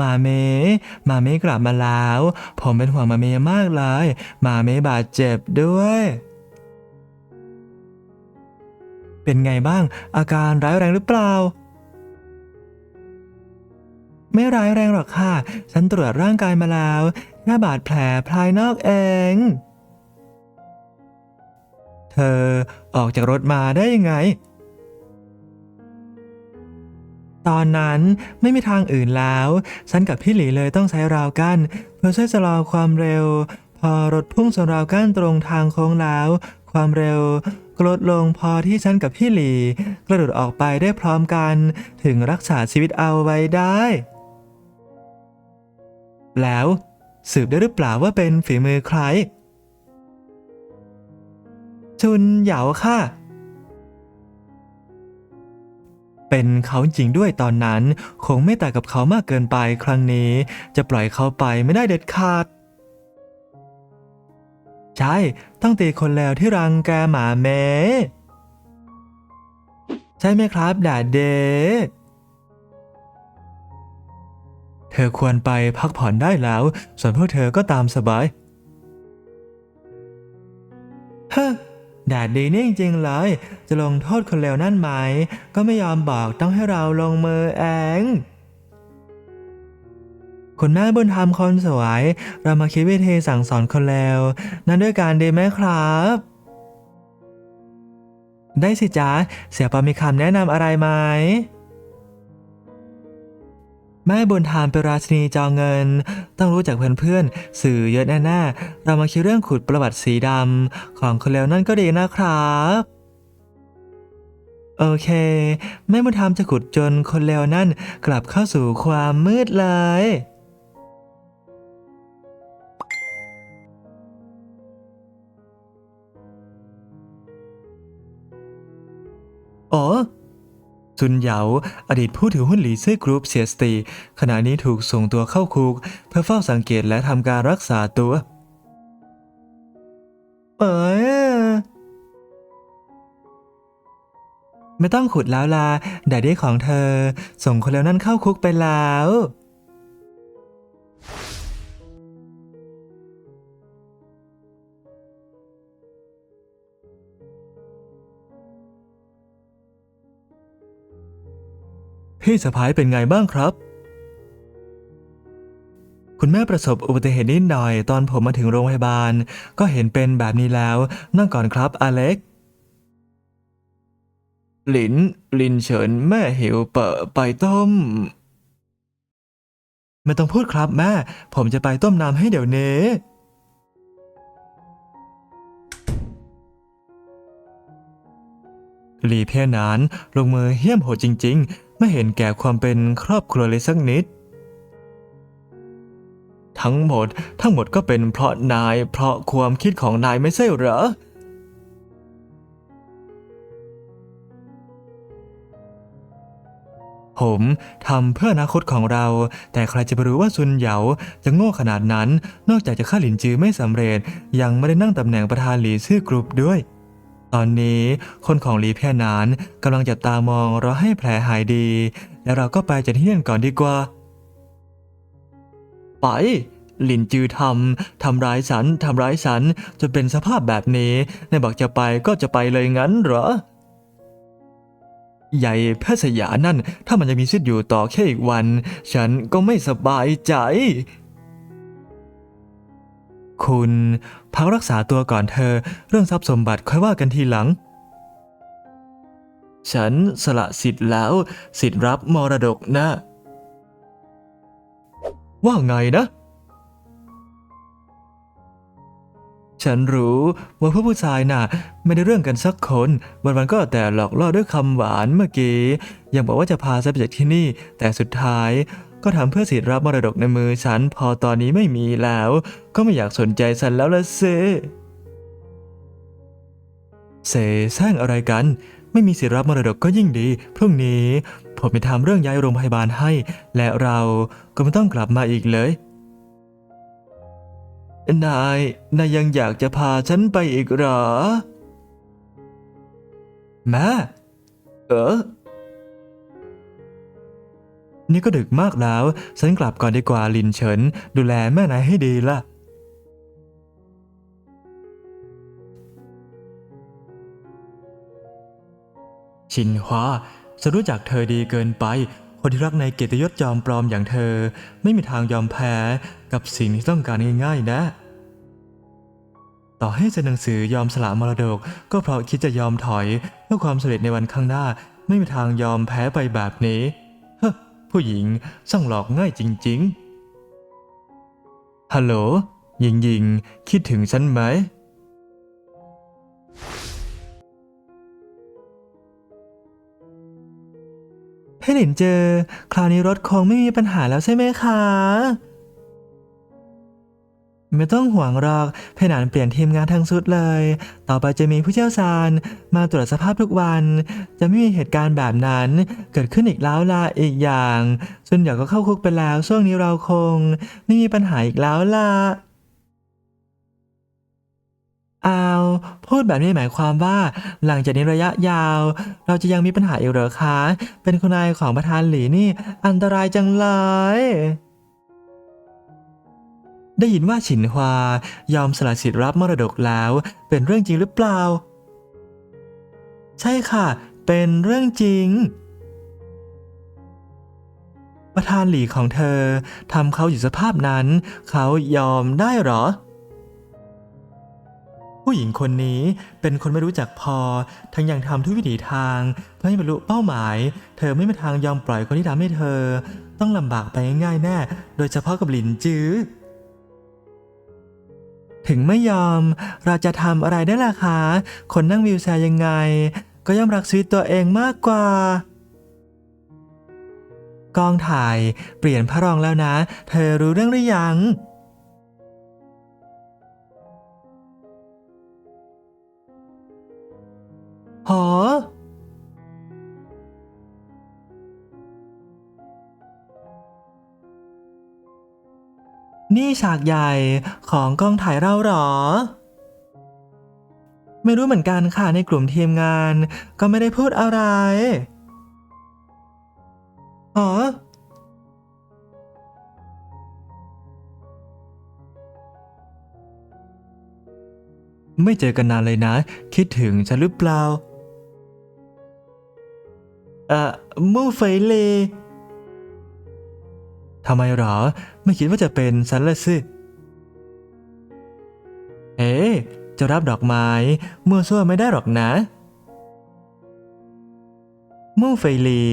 มาเม มาเมกลับมาแล้ว ผมเป็นห่วงมาเมมากเลย มาเมบาดเจ็บด้วย เป็นไงบ้าง อาการร้ายแรงหรือเปล่า ไม่ร้ายแรงหรอกค่ะ ฉันตรวจร่างกายมาแล้วแค่บาดแผลภายนอกเอง เธอออกจากรถมาได้ยังไง ตอนนั้นไม่มีทางอื่นแล้ว ฉันกับพี่หลีเลยต้องใช้ราวกั้นเพื่อช่วยชะลอความเร็ว พอรถพุ่งชนราวกั้นตรงทางโค้งแล้ว ความเร็วกลดลงพอที่ฉันกับพี่หลี กระโดดออกไปได้พร้อมกัน ถึงรักษาชีวิตเอาไว้ได้ แล้วสืบได้หรือเปล่าว่าเป็นฝีมือใครชุนเหยาค่ะ เป็นเขาจริงด้วยตอนนั้น คงไม่ต่างกับเขามากเกินไปครั้งนี้ จะปล่อยเขาไปไม่ได้เด็ดขาด ใช่ ต้องตีคนแล้วที่รังแกหมาเมใช่ไหมครับดาเด เธอควรไปพักผ่อนได้แล้ว ส่วนพวกเธอก็ตามสบาย แดดดีนี่จริงๆเลย จะลงโทษคนเลวนั่นไหม ก็ไม่ยอมบอกต้องให้เราลงมือเองคุณแม่บุญธรรมคนสวย เรามาคิดวิธีสั่งสอนคนเลวนั่นด้วยการดีไหมครับ ได้สิจ๊ะเสียปามีคำแนะนำอะไรไหม แม่บุญธรรมเป็นราชินีจอเงิน ต้องรู้จักเพื่อนๆสื่อเยอะแน่ๆเรามาคิดเรื่องขุดประวัติสีดำของคนแล้วนั่นก็ดีนะครับโอเค แม่บุญธรรมจะขุดจนคนเลวนั่นกลับเข้าสู่ความมืดเลยอ๋อ ซุนเหยาอดีตผู้ถือหุ้นหลีซื่อกรุ๊ปเสียสติ ขณะนี้ถูกส่งตัวเข้าคุก เพื่อเฝ้าสังเกตและทำการรักษาตัว เอ๋ยไม่ต้องขุดแล้วล่ะแดดดี้ของเธอ ส่งคนแล้วนั่นเข้าคุกไปแล้ว พี่สะพ้ายเป็นไงบ้างครับ คุณแม่ประสบอุบัติเหตุนิดหน่อย ตอนผมมาถึงโรงพยาบาล ก็เห็นเป็นแบบนี้แล้ว นั่งก่อนครับอเล็ก หลิน ลินเฉินแม่หิวเปอะไปต้ม ไม่ต้องพูดครับแม่ ผมจะไปต้มน้ำให้เดี๋ยวนี้หลีเพียนานลงมือเหี้ยมโหดจริง ๆ ไม่เห็นแก่ความเป็นครอบครัวเลยสักนิด ทั้งหมดทั้งหมดก็เป็นเพราะนายเพราะความคิดของนายไม่ใช่เหรอผมทำเพื่ออนาคตของเรา แต่ใครจะไปรู้ว่าซุนเหยาจะโง่ขนาดนั้น นอกจากจะฆ่าหลินจือไม่สำเร็จ ยังไม่ได้นั่งตำแหน่งประธานหลีซื่อกรุ๊ปด้วย ตอนนี้ คนของลีเพียนานกำลังจับตามองรอให้แผลหายดี แล้วเราก็ไปจากที่นั่นก่อนดีกว่า ไป หลินจือทำทำร้ายฉันทำร้ายฉันจนเป็นสภาพแบบนี้ในบอกจะไปก็จะไปเลยงั้นเหรอใหญ่แพทย์สยานั่น ถ้ามันยังมีชีวิตอยู่ต่อแค่อีกวัน ฉันก็ไม่สบายใจ คุณ พักรักษาตัวก่อนเธอ เรื่องทรัพย์สมบัติค่อยว่ากันทีหลัง ฉันสละสิทธิ์แล้ว สิทธิ์รับมรดกนะ ว่าไงนะ ฉันรู้ว่าพวกผู้ชายน่ะ ไม่ได้เรื่องกันสักคน วันๆก็แต่หลอกล่อด้วยคำหวานเมื่อกี้ ยังบอกว่าจะพาฉันไปจากที่นี่ แต่สุดท้าย ก็ทำเพื่อสิทธิ์รับมรดกในมือฉัน พอตอนนี้ไม่มีแล้ว ก็ไม่อยากสนใจฉันแล้วละเซเสแส่งอะไรกัน ไม่มีสิทธิ์รับมรดกก็ยิ่งดี พรุ่งนี้ผมไปทำเรื่องย้ายโรงพยาบาลให้ และเราก็ไม่ต้องกลับมาอีกเลย นาย นายยังอยากจะพาฉันไปอีกเหรอ แม่ เออ นี่ก็ดึกมากแล้ว ฉันกลับก่อนดีกว่าลินเฉิน ดูแลแม่นายให้ดีล่ะชินฮวาฉันรู้จักเธอดีเกินไป คนที่รักในเกียรติยศจอมปลอมอย่างเธอ ไม่มีทางยอมแพ้กับสิ่งที่ต้องการง่ายๆนะ ต่อให้เซ็นหนังสือยอมสละมรดก ก็เพราะคิดจะยอมถอยเพื่อความสำเร็จในวันข้างหน้า ไม่มีทางยอมแพ้ไปแบบนี้ ผู้หญิงช่างหลอกง่ายจริง ๆ ฮัลโหลหญิงหญิงคิดถึงฉันไหม ให้หลินเจอ คราวนี้รถคงไม่มีปัญหาแล้วใช่ไหมคะ ไม่ต้องห่วงหรอกเพนานเปลี่ยนทีมงานทั้งสุดเลย ต่อไปจะมีผู้เชี่ยวชาญ มาตรวจสภาพทุกวัน จะไม่มีเหตุการณ์แบบนั้น เกิดขึ้นอีกแล้วล่ะอีกอย่างซุนหยางก็เข้าคุกไปแล้ว ช่วงนี้เราคง ไม่มีปัญหาอีกแล้วล่ะอ้าวพูดแบบนี้หมายความว่า หลังจากนี้ระยะยาว เราจะยังมีปัญหาอีกเหรอคะ เป็นคุณนายของประธานหลีนี่ อันตรายจังเลย ได้ยินว่าฉินฮวายอมสละสิทธิ์รับมรดกแล้ว เป็นเรื่องจริงหรือเปล่า ใช่ค่ะ เป็นเรื่องจริง ประธานหลีของเธอทำเขาอยู่สภาพนั้น เขายอมได้หรอ ผู้หญิงคนนี้เป็นคนไม่รู้จักพอ ทั้งยังทำทุกวิถีทางเพื่อให้บรรลุเป้าหมาย เธอไม่มีทางยอมปล่อยคนที่ทำให้เธอ ต้องลำบากไปง่ายๆแน่ โดยเฉพาะกับหลินจื้อ ถึงไม่ยอม เราจะทำอะไรได้ล่ะคะ คนนั่งวิวแชร์ยังไง ก็ย่อมรักชีวิตตัวเองมากกว่ากองถ่าย เปลี่ยนพระรองแล้วนะ เธอรู้เรื่องหรือยัง หอ นี่ฉากใหญ่ของกองถ่ายเราหรอ ไม่รู้เหมือนกันค่ะในกลุ่มทีมงาน ก็ไม่ได้พูดอะไรหอไม่เจอกันนานเลยนะ คิดถึงฉันหรือเปล่า เอ่อ มูเฟยเลทำไมหรอ ไม่คิดว่าจะเป็นฉันเละสิ เอ๊ะจะรับดอกไม้มั่วซั่วไม่ได้หรอกนะมู่เฟยลี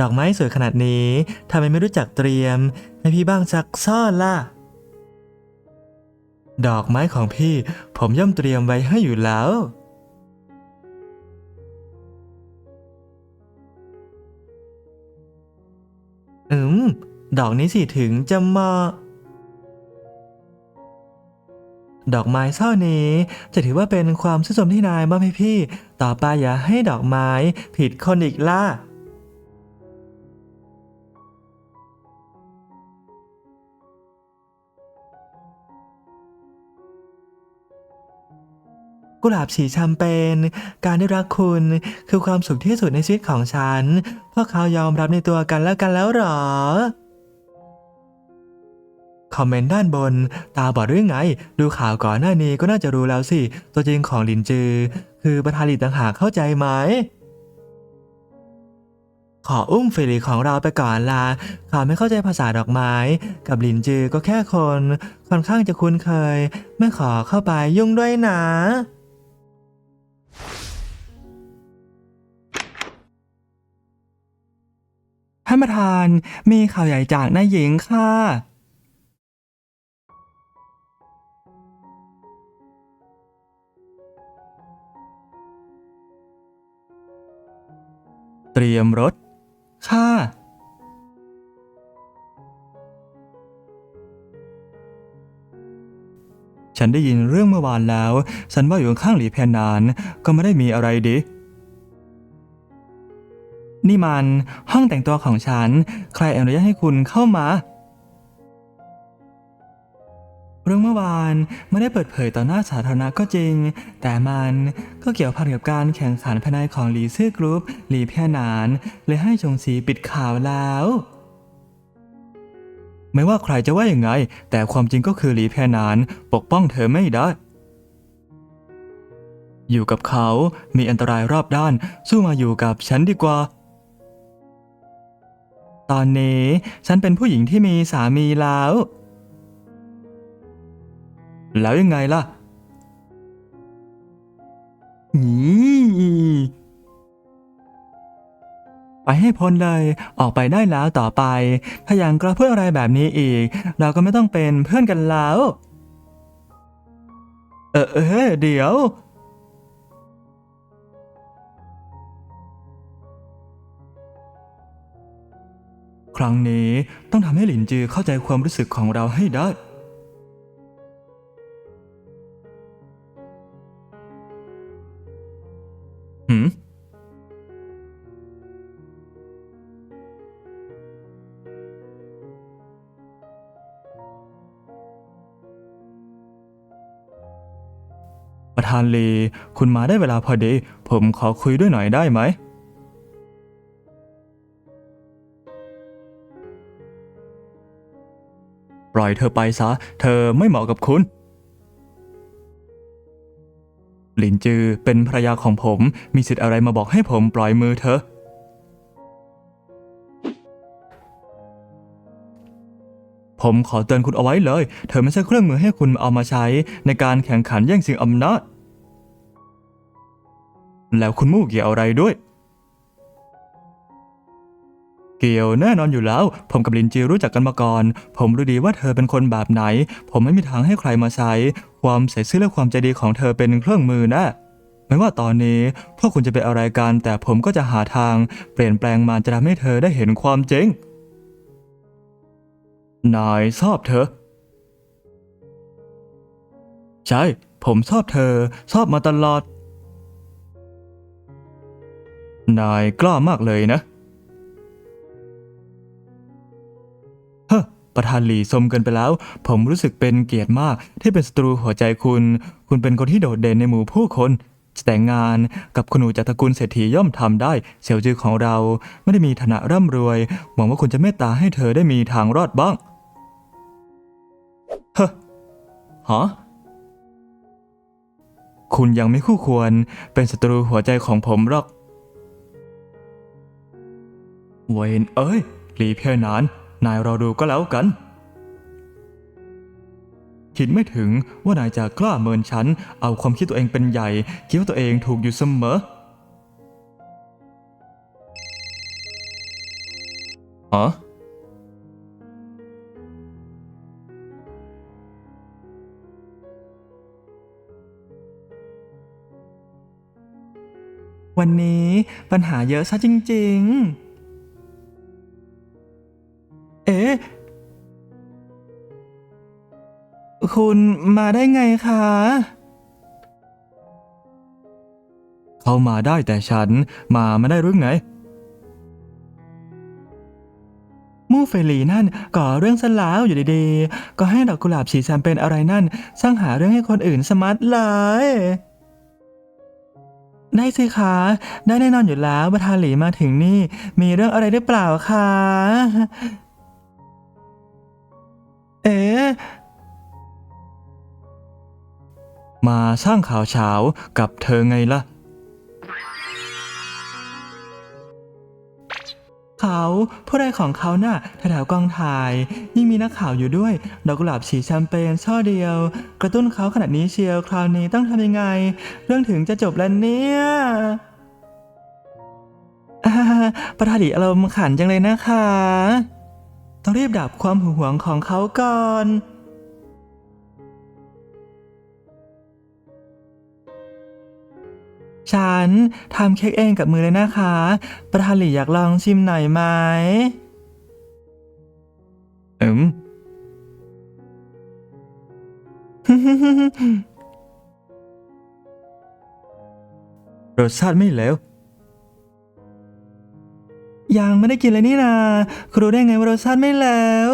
ดอกไม้สวยขนาดนี้ทำไมไม่รู้จักเตรียม ให้พี่บ้างสักซ่อนล่ะ ดอกไม้ของพี่ผมย่อมเตรียมไว้ให้อยู่แล้ว ดอกนี้สิถึงจะเหมาะดอกไม้ช่อนี้ จะถือว่าเป็นความชื่นชมที่นายมอบให้พี่ ต่อไปอย่าให้ดอกไม้ผิดคนอีกล่ะกุหลาบสีแชมเปญการได้รักคุณคือความสุขที่สุดในชีวิตของฉัน พวกเขายอมรับในตัวกันแล้วกันแล้วหรอ คอมเมนต์ด้านบน ตาบอดหรือไง ดูข่าวก่อนหน้านี้ก็น่าจะรู้แล้วสิ ตัวจริงของลินจือ คือประธานหลิต่างหากเข้าใจไหม ขออุ้มเฟรีของเราไปก่อนละเขาไม่เข้าใจภาษาดอกไม้ กับลินจือก็แค่คน ค่อนข้างจะคุ้นเคย ไม่ขอเข้าไปยุ่งด้วยนะท่านประธานมีข่าวใหญ่จากนายหญิงค่ะ เตรียมรถ ค่ะ ฉันได้ยินเรื่องเมื่อวานแล้ว ฉันว่าอยู่ข้างหลีแพนนาน ก็ไม่ได้มีอะไรดิ นี่มันห้องแต่งตัวของฉัน ใครอนุญาตให้คุณเข้ามา เรื่องเมื่อวานไม่ได้เปิดเผยต่อหน้าสาธารณะก็จริง แต่มันก็เกี่ยวพันกับการแข่งขันภายในของหลีซื่อกรุ๊ปหลีเพียหนานเลยให้ชงสีปิดข่าวแล้ว ไม่ว่าใครจะว่าอยังไง แต่ความจริงก็คือหลีแพนานปกป้องเธอไม่ได้ อยู่กับเขา มีอันตรายรอบด้าน สู้มาอยู่กับฉันดีกว่าตอนนี้ฉันเป็นผู้หญิงที่มีสามีแล้ว แล้วยังไงล่ะนี่ไปให้พ้นเลย ออกไปได้แล้วต่อไป ถ้ายังกระเพื่ออะไรแบบนี้อีก เราก็ไม่ต้องเป็นเพื่อนกันแล้ว เออเออเดี๋ยวครั้งนี้ต้องทำให้หลินจือเข้าใจความรู้สึกของเราให้ได้ ประธานลี คุณมาได้เวลาพอดี ผมขอคุยด้วยหน่อยได้ไหม ปล่อยเธอไปซะ เธอไม่เหมาะกับคุณ หลินจือเป็นภรรยาของผม มีสิทธิ์อะไรมาบอกให้ผมปล่อยมือเธอ ผมขอเตือนคุณเอาไว้เลย เธอไม่ใช่เครื่องมือให้คุณเอามาใช้ในการแข่งขันแย่งชิงอำนาจ แล้วคุณมู่เกี่ยวอะไรด้วย เกี่ยวแน่นอนอยู่แล้ว ผมกับลินจีรู้จักกันมาก่อน ผมรู้ดีว่าเธอเป็นคนแบบไหน ผมไม่มีทางให้ใครมาใช้ ความใส่ซื่อและความใจดีของเธอเป็นเครื่องมือนะไม่ว่าตอนนี้พวกคุณจะเป็นอะไรกันแต่ผมก็จะหาทาง เปลี่ยนแปลงมันจะทำให้เธอได้เห็นความจริง นายชอบเธอ ใช่ ผมชอบเธอ ชอบมาตลอด นายกล้ามากเลยนะ เฮ้อประธานหลีสมเกินไปแล้ว ผมรู้สึกเป็นเกียรติมากที่เป็นศัตรูหัวใจคุณ คุณเป็นคนที่โดดเด่นในหมู่ผู้คนแต่งงานกับคุณหนูจากตระกูลเศรษฐีย่อมทำได้ เสี่ยวจือของเราไม่ได้มีฐานะร่ำรวย หวังว่าคุณจะเมตตาให้เธอได้มีทางรอดบ้าง เฮ้ฮะคุณยังไม่คู่ควรเป็นศัตรูหัวใจของผมหรอก เวนเอ้ย หลีเพียนาน นายรอดูก็แล้วกัน คิดไม่ถึงว่านายจะกล้าเมินฉัน เอาความคิดตัวเองเป็นใหญ่ คิดว่าตัวเองถูกอยู่เสมอฮะ วันนี้ปัญหาเยอะซะจริง ๆ เอ๊ะ คุณมาได้ไงคะ เขามาได้แต่ฉันมาไม่ได้หรือไง มู่เฟลีนั่นก่อเรื่องซะแล้วอยู่ดีๆ ก็ให้ดอกกุหลาบสีแซมเป็นอะไรนั่น สร้างหาเรื่องให้คนอื่นสมัดเลย ได้สิคะ ได้แน่นอนอยู่แล้วประธานหลีมาถึงนี่ มีเรื่องอะไรหรือเปล่าคะ เอ๋มาสร้างข่าวเช้ากับเธอไงล่ะ เขา ผู้ใดของเขาน่ะแถวๆกองถ่าย ยิ่งมีนักข่าวอยู่ด้วย ดอกกุหลาบฉีแชมเปญช่อเดียว กระตุ้นเขาขนาดนี้เชียวคราวนี้ต้องทำยังไง เรื่องถึงจะจบแล้วเนี่ยประธานดีอารมณ์ขันจังเลยนะคะ ต้องรีบดับความหึงหวงของเขาก่อน ฉันทำเค้กเองกับมือเลยนะคะ ประธานหลีอยากลองชิมหน่อยไหมอืม รสชาติไม่เลวยังไม่ได้กินเลยนี่นาคุณรู้ได้ไงว่ารสชาติไม่แล้ว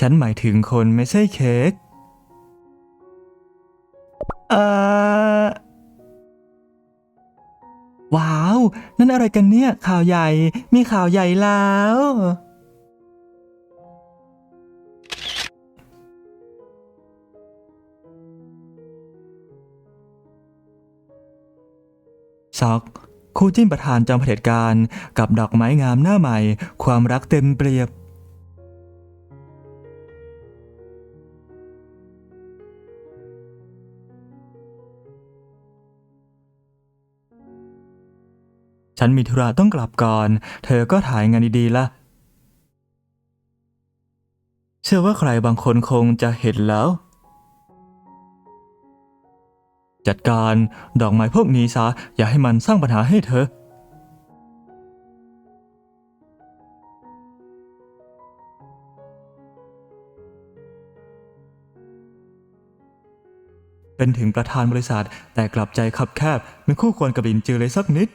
ฉันหมายถึงคนไม่ใช่เค้ก เออว้าว นั่นอะไรกันเนี่ย ข่าวใหญ่ มีข่าวใหญ่แล้วซอก คู่จิ้นประธานจอมเผด็จการ กับดอกไม้งามหน้าใหม่ ความรักเต็มเปรียบ ฉันมีธุระต้องกลับก่อน เธอก็ถ่ายงานดีๆล่ะ เชื่อว่าใครบางคนคงจะเห็นแล้ว จัดการดอกไม้พวกนี้ซะ อย่าให้มันสร้างปัญหาให้เธอ เป็นถึงประธานบริษัทแต่กลับใจคับแคบไม่คู่ควรกับลินจือเลยสักนิด